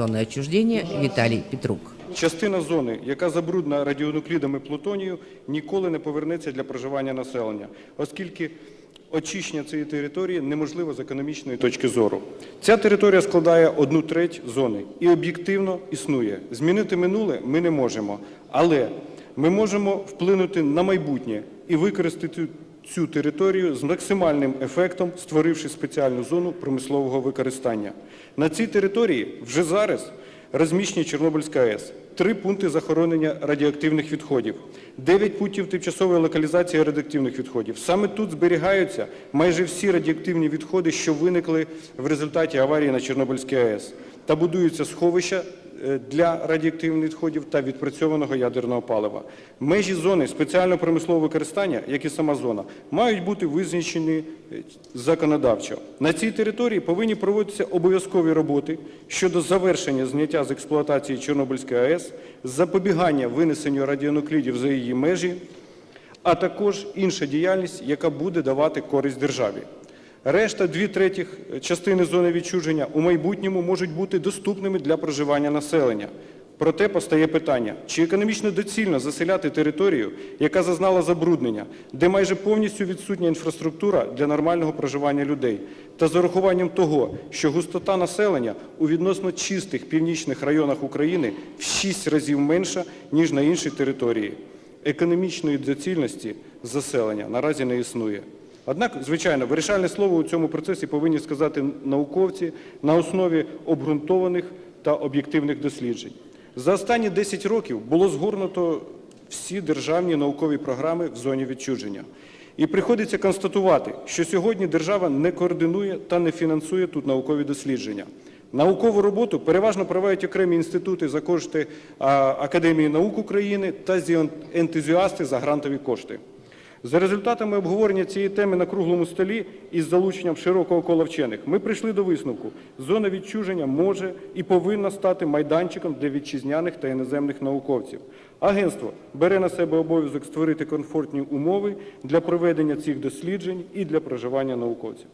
Зоны отчуждения Виталий Петрук. Частина зони, яка забруднена радіонуклідами плутонію, ніколи не повернеться для проживання населення, оскільки очищення цієї території неможливо з економічної точки зору. Ця територія складає одну треть зони і об'єктивно існує. Змінити минуле ми не можемо, але ми можемо вплинути на майбутнє і використати цю- територію з максимальним ефектом, створивши спеціальну зону промислового використання. На цій території вже зараз розміщені Чорнобильська АЕС, три пункти захоронення радіоактивних відходів, дев'ять пунктів тимчасової локалізації радіоактивних відходів. Саме тут зберігаються майже всі радіоактивні відходи, що виникли в результаті аварії на Чорнобильській АЕС, та будуються сховища для радіоактивних відходів та відпрацьованого ядерного палива. Межі зони спеціального промислового використання, як і сама зона, мають бути визначені е, законодавчо. На цій території повинні проводитися обов'язкові роботи щодо завершення зняття з експлуатації Чорнобильської АЕС, запобігання винесенню радіонуклідів за її межі, а також інша діяльність, яка буде давати користь державі. Решта дві третіх частини зони відчуження у майбутньому можуть бути доступними для проживання населення. Проте постає питання, чи економічно доцільно заселяти територію, яка зазнала забруднення, де майже повністю відсутня інфраструктура для нормального проживання людей, та з урахуванням того, що густота населення у відносно чистих північних районах України в 6 разів менша, ніж на іншій території. Економічної доцільності заселення наразі не існує. Однак, звичайно, вирішальне слово у цьому процесі повинні сказати науковці на основі обґрунтованих та об'єктивних досліджень. За останні 10 років було згорнуто всі державні наукові програми в зоні відчуження. І приходиться констатувати, що сьогодні держава не координує та не фінансує тут наукові дослідження. Наукову роботу переважно проводять окремі інститути за кошти Академії наук України та зі- ентузіасти за грантові кошти. За результатами обговорення цієї теми на круглому столі із залученням широкого кола вчених ми прийшли до висновку, зона відчуження може і повинна стати майданчиком для вітчизняних та іноземних науковців. Агентство бере на себе обов'язок створити комфортні умови для проведення цих досліджень і для проживання науковців.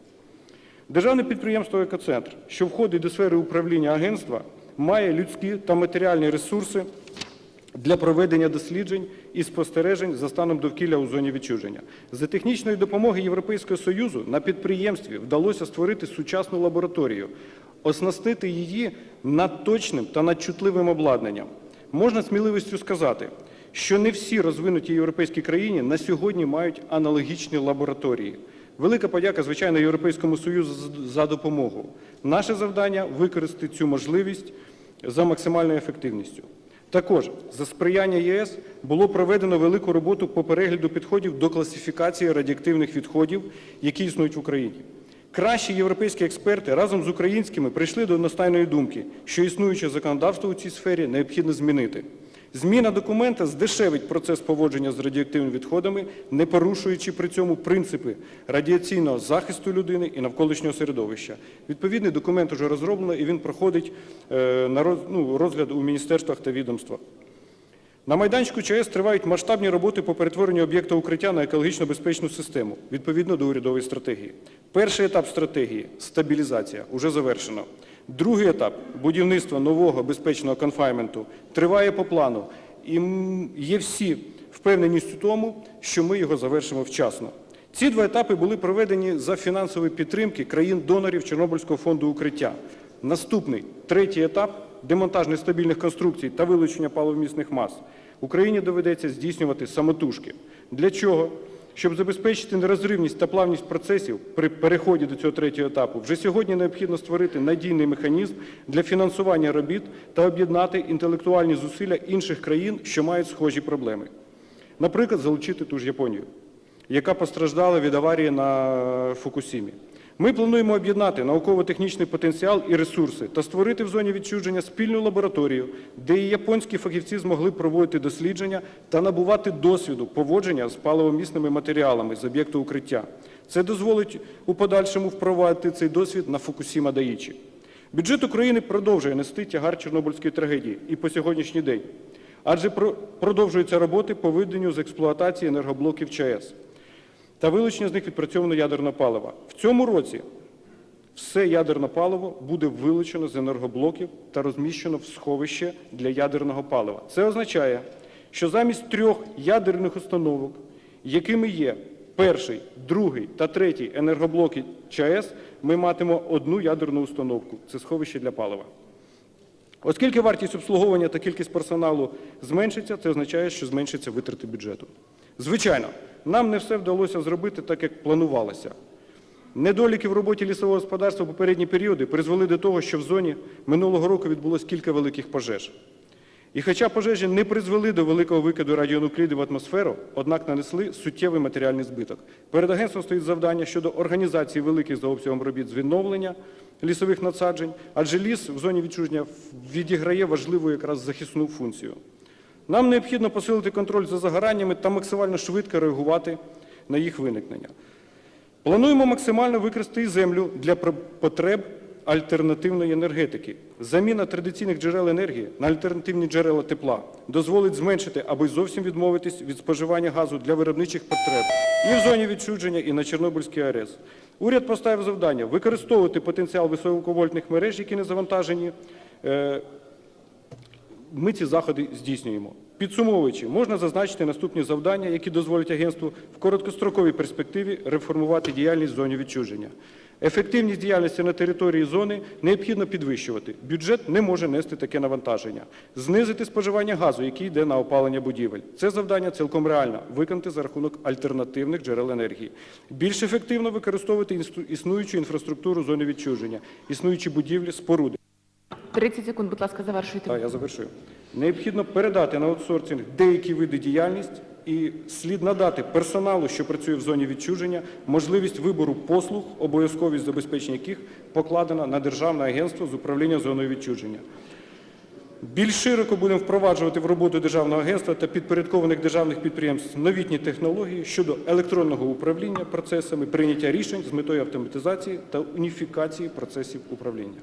Державне підприємство «Екоцентр», що входить до сфери управління агентства, має людські та матеріальні ресурси для проведення досліджень і спостережень за станом довкілля у зоні відчуження. За технічної допомоги Європейського Союзу на підприємстві вдалося створити сучасну лабораторію, оснастити її надточним та надчутливим обладнанням. Можна сміливістю сказати, що не всі розвинуті європейські країни на сьогодні мають аналогічні лабораторії. Велика подяка, звичайно, Європейському Союзу за допомогу. Наше завдання використати цю можливість за максимальною ефективністю. Також за сприяння ЄС було проведено велику роботу по перегляду підходів до класифікації радіоактивних відходів, які існують в Україні. Кращі європейські експерти разом з українськими прийшли до одностайної думки, що існуюче законодавство у цій сфері необхідно змінити. Зміна документа здешевить процес поводження з радіоактивними відходами, не порушуючи при цьому принципи радіаційного захисту людини і навколишнього середовища. Відповідний документ вже розроблено і він проходить е, на ну, розгляд у міністерствах та відомствах. На майданчику ЧАЕС тривають масштабні роботи по перетворенню об'єкта укриття на екологічно безпечну систему відповідно до урядової стратегії. Перший етап стратегії стабілізація уже завершено. Другий етап будівництво нового безпечного конфайменту триває по плану. І є всі впевненість у тому, що ми його завершимо вчасно. Ці два етапи були проведені за фінансової підтримки країн-донорів Чорнобильського фонду укриття. Наступний третій етап демонтаж нестабільних конструкцій та вилучення паливомісних мас Україні доведеться здійснювати самотужки. Для чого? Щоб забезпечити нерозривність та плавність процесів при переході до цього третього етапу, вже сьогодні необхідно створити надійний механізм для фінансування робіт та об'єднати інтелектуальні зусилля інших країн, що мають схожі проблеми. Наприклад, залучити ту ж Японію, яка постраждала від аварії на Фукусімі. Ми плануємо об'єднати науково-технічний потенціал і ресурси та створити в зоні відчуження спільну лабораторію, де і японські фахівці змогли проводити дослідження та набувати досвіду поводження з паливомісними матеріалами з об'єкту укриття. Це дозволить у подальшому впровадити цей досвід на Фукусіма Даїчі. Бюджет України продовжує нести тягар Чорнобильської трагедії і по сьогоднішній день, адже продовжуються роботи по виведенню з експлуатації енергоблоків ЧАЕС та вилучення з них відпрацьованого ядерного палива. В цьому році все ядерне паливо буде вилучено з енергоблоків та розміщено в сховище для ядерного палива. Це означає, що замість трьох ядерних установок, якими є перший, другий та третій енергоблоки ЧАЕС, ми матимемо одну ядерну установку це сховище для палива. Оскільки вартість обслуговування та кількість персоналу зменшиться, це означає, що зменшаться витрати бюджету. Звичайно, нам не все вдалося зробити так, як планувалося. Недоліки в роботі лісового господарства в попередні періоди призвели до того, що в зоні минулого року відбулось кілька великих пожеж. І хоча пожежі не призвели до великого викиду радіонуклідів в атмосферу, однак нанесли суттєвий матеріальний збиток. Перед агентством стоїть завдання щодо організації великих за обсягом робіт з відновлення лісових насаджень, адже ліс в зоні відчуження відіграє важливу якраз захисну функцію. Нам необхідно посилити контроль за загораннями та максимально швидко реагувати на їх виникнення. Плануємо максимально використати землю для потреб альтернативної енергетики. Заміна традиційних джерел енергії на альтернативні джерела тепла дозволить зменшити або й зовсім відмовитись від споживання газу для виробничих потреб і в зоні відчуження, і на Чорнобильській АЕС. Уряд поставив завдання використовувати потенціал високовольтних мереж, які не завантажені, е, ми ці заходи здійснюємо. Підсумовуючи, можна зазначити наступні завдання, які дозволять агентству в короткостроковій перспективі реформувати діяльність зоні відчуження. Ефективність діяльності на території зони необхідно підвищувати. Бюджет не може нести таке навантаження. Знизити споживання газу, який йде на опалення будівель. Це завдання цілком реально виконати за рахунок альтернативних джерел енергії. Більш ефективно використовувати існуючу інфраструктуру зони відчуження, існуючі будівлі, споруди. 30 секунд, будь ласка, завершуйте. Так, я завершую. Необхідно передати на аутсорсинг деякі види діяльність і слід надати персоналу, що працює в зоні відчуження, можливість вибору послуг, обов'язковість забезпечення яких покладена на Державне агентство з управління зоною відчуження. Більш широко будемо впроваджувати в роботу Державного агентства та підпорядкованих державних підприємств новітні технології щодо електронного управління процесами прийняття рішень з метою автоматизації та уніфікації процесів управління.